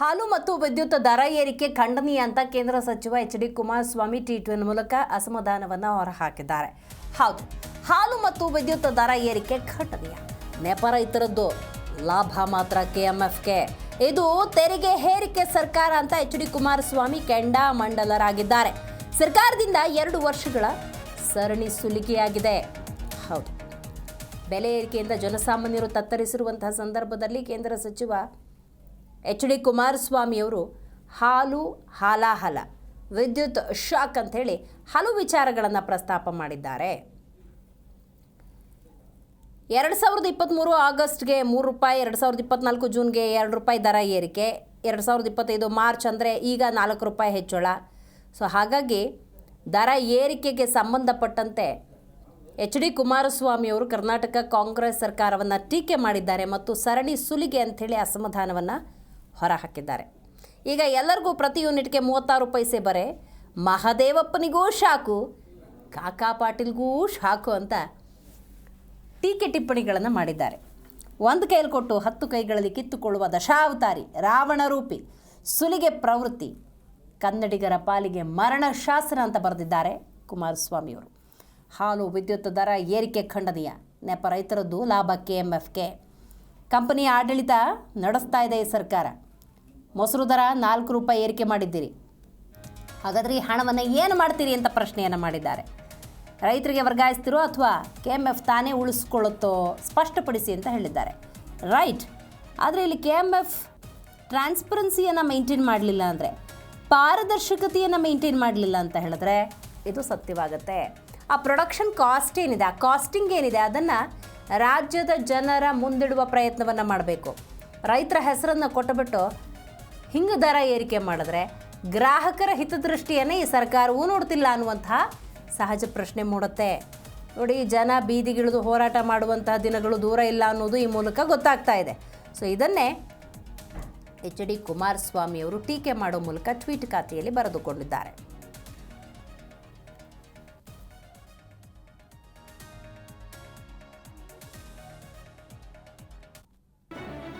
ಹಾಲು ಮತ್ತು ವಿದ್ಯುತ್ ದರ ಏರಿಕೆ ಖಂಡನೀಯ ಅಂತ ಕೇಂದ್ರ ಸಚಿವ ಎಚ್ ಡಿ ಕುಮಾರಸ್ವಾಮಿ ಟ್ವೀಟ್ ಮೂಲಕ ಅಸಮಾಧಾನವನ್ನು ಹೊರಹಾಕಿದ್ದಾರೆ. ಹೌದು, ಹಾಲು ಮತ್ತು ವಿದ್ಯುತ್ ದರ ಏರಿಕೆ ಖಂಡನೀಯ. ನೆಪ ರೈತರದ್ದು ಲಾಭ ಮಾತ್ರ ಕೆಎಂಎಫ್ಗೆ ಇದು ತೆರಿಗೆ ಹೇರಿಕೆ ಸರ್ಕಾರ ಅಂತ ಎಚ್ ಡಿ ಕುಮಾರಸ್ವಾಮಿ ಕೆಂಡಾಮಂಡಲರಾಗಿದ್ದಾರೆ. ಸರ್ಕಾರದಿಂದ ಎರಡು ವರ್ಷಗಳ ಸರಣಿ ಸುಲಿಗೆಯಾಗಿದೆ ಹೌದು, ಬೆಲೆ ಏರಿಕೆಯಿಂದ ಜನಸಾಮಾನ್ಯರು ತತ್ತರಿಸಿರುವಂತಹ ಸಂದರ್ಭದಲ್ಲಿ ಕೇಂದ್ರ ಸಚಿವ ಎಚ್ ಡಿ ಕುಮಾರಸ್ವಾಮಿಯವರು ಹಾಲು, ಹಾಲಾಹಲ, ವಿದ್ಯುತ್ ಶಾಕ್ ಅಂಥೇಳಿ ಹಲವು ವಿಚಾರಗಳನ್ನು ಪ್ರಸ್ತಾಪ ಮಾಡಿದ್ದಾರೆ. ಎರಡು ಸಾವಿರದ ಇಪ್ಪತ್ತ್ಮೂರು ಆಗಸ್ಟ್ಗೆ ಮೂರು ರೂಪಾಯಿ, ಎರಡು ಸಾವಿರದ ಇಪ್ಪತ್ತ್ನಾಲ್ಕು ಜೂನ್ಗೆ ಎರಡು ರೂಪಾಯಿ ದರ ಏರಿಕೆ, ಎರಡು ಸಾವಿರದ ಇಪ್ಪತ್ತೈದು ಮಾರ್ಚ್ ಅಂದರೆ ಈಗ ನಾಲ್ಕು ರೂಪಾಯಿ ಹೆಚ್ಚಳ. ಸೊ ಹಾಗಾಗಿ ದರ ಏರಿಕೆಗೆ ಸಂಬಂಧಪಟ್ಟಂತೆ ಎಚ್ ಡಿ ಕುಮಾರಸ್ವಾಮಿಯವರು ಕರ್ನಾಟಕ ಕಾಂಗ್ರೆಸ್ ಸರ್ಕಾರವನ್ನು ಟೀಕೆ ಮಾಡಿದ್ದಾರೆ ಮತ್ತು ಸರಣಿ ಸುಲಿಗೆ ಅಂಥೇಳಿ ಅಸಮಾಧಾನವನ್ನು ಹೊರಹಾಕಿದ್ದಾರೆ. ಈಗ ಎಲ್ಲರಿಗೂ ಪ್ರತಿ ಯೂನಿಟ್ಗೆ ಮೂವತ್ತಾರು ಪೈಸೆ ಬರೆ. ಮಹದೇವಪ್ಪನಿಗೂ ಶಾಕು, ಕಾಕಾ ಪಾಟೀಲ್ಗೂ ಶಾಕು ಅಂತ ಟೀಕೆ ಟಿಪ್ಪಣಿಗಳನ್ನು ಮಾಡಿದ್ದಾರೆ. ಒಂದು ಕೈಯಲ್ಲಿ ಕೊಟ್ಟು ಹತ್ತು ಕೈಗಳಲ್ಲಿ ಕಿತ್ತುಕೊಳ್ಳುವ ದಶಾವತಾರಿ, ರಾವಣ ರೂಪಿ, ಸುಲಿಗೆ ಪ್ರವೃತ್ತಿ, ಕನ್ನಡಿಗರ ಪಾಲಿಗೆ ಮರಣ ಶಾಸನ ಅಂತ ಬರೆದಿದ್ದಾರೆ ಕುಮಾರಸ್ವಾಮಿಯವರು. ಹಾಲು ವಿದ್ಯುತ್ ದರ ಏರಿಕೆ ಖಂಡನೀಯ. ನೆಪ ರೈತರದ್ದು ಲಾಭ ಕೆ ಎಂ ಎಫ್ಗೆ ಕಂಪನಿ ಆಡಳಿತ ನಡೆಸ್ತಾ ಇದೆ ಸರ್ಕಾರ. ಮೊಸರು ದರ ನಾಲ್ಕು ರೂಪಾಯಿ ಏರಿಕೆ ಮಾಡಿದ್ದೀರಿ. ಹಾಗಾದರೆ ಈ ಹಣವನ್ನು ಏನು ಮಾಡ್ತೀರಿ ಅಂತ ಪ್ರಶ್ನೆಯನ್ನು ಮಾಡಿದ್ದಾರೆ. ರೈತರಿಗೆ ವರ್ಗಾಯಿಸ್ತಿರೋ ಅಥವಾ ಕೆ ಎಂ ಎಫ್ ತಾನೇ ಉಳಿಸ್ಕೊಳ್ಳುತ್ತೋ ಸ್ಪಷ್ಟಪಡಿಸಿ ಅಂತ ಹೇಳಿದ್ದಾರೆ. ರೈಟ್. ಆದರೆ ಇಲ್ಲಿ ಕೆ ಎಂ ಎಫ್ ಟ್ರಾನ್ಸ್ಪರೆನ್ಸಿಯನ್ನು ಮೈಂಟೈನ್ ಮಾಡಲಿಲ್ಲ ಅಂದರೆ, ಪಾರದರ್ಶಕತೆಯನ್ನು ಮೈಂಟೈನ್ ಮಾಡಲಿಲ್ಲ ಅಂತ ಹೇಳಿದ್ರೆ ಇದು ಸತ್ಯವಾಗುತ್ತೆ. ಆ ಪ್ರೊಡಕ್ಷನ್ ಕಾಸ್ಟ್ ಏನಿದೆ, ಆ ಕಾಸ್ಟಿಂಗ್ ಏನಿದೆ, ಅದನ್ನು ರಾಜ್ಯದ ಜನರ ಮುಂದಿಡುವ ಪ್ರಯತ್ನವನ್ನು ಮಾಡಬೇಕು. ರೈತರ ಹೆಸರನ್ನು ಕೊಟ್ಟುಬಿಟ್ಟು ಹಿಂಗೆ ದರ ಏರಿಕೆ ಮಾಡಿದ್ರೆ ಗ್ರಾಹಕರ ಹಿತದೃಷ್ಟಿಯನ್ನೇ ಈ ಸರ್ಕಾರವೂ ನೋಡ್ತಿಲ್ಲ ಅನ್ನುವಂತಹ ಸಹಜ ಪ್ರಶ್ನೆ ಮೂಡುತ್ತೆ. ನೋಡಿ, ಜನ ಬೀದಿಗಿಳಿದು ಹೋರಾಟ ಮಾಡುವಂತಹ ದಿನಗಳು ದೂರ ಇಲ್ಲ ಅನ್ನೋದು ಈ ಮೂಲಕ ಗೊತ್ತಾಗ್ತಾ ಇದೆ. ಸೊ ಇದನ್ನೇ ಎಚ್ ಡಿ ಕುಮಾರಸ್ವಾಮಿಯವರು ಟೀಕೆ ಮಾಡೋ ಮೂಲಕ ಟ್ವೀಟ್ ಖಾತೆಯಲ್ಲಿ ಬರೆದುಕೊಂಡಿದ್ದಾರೆ.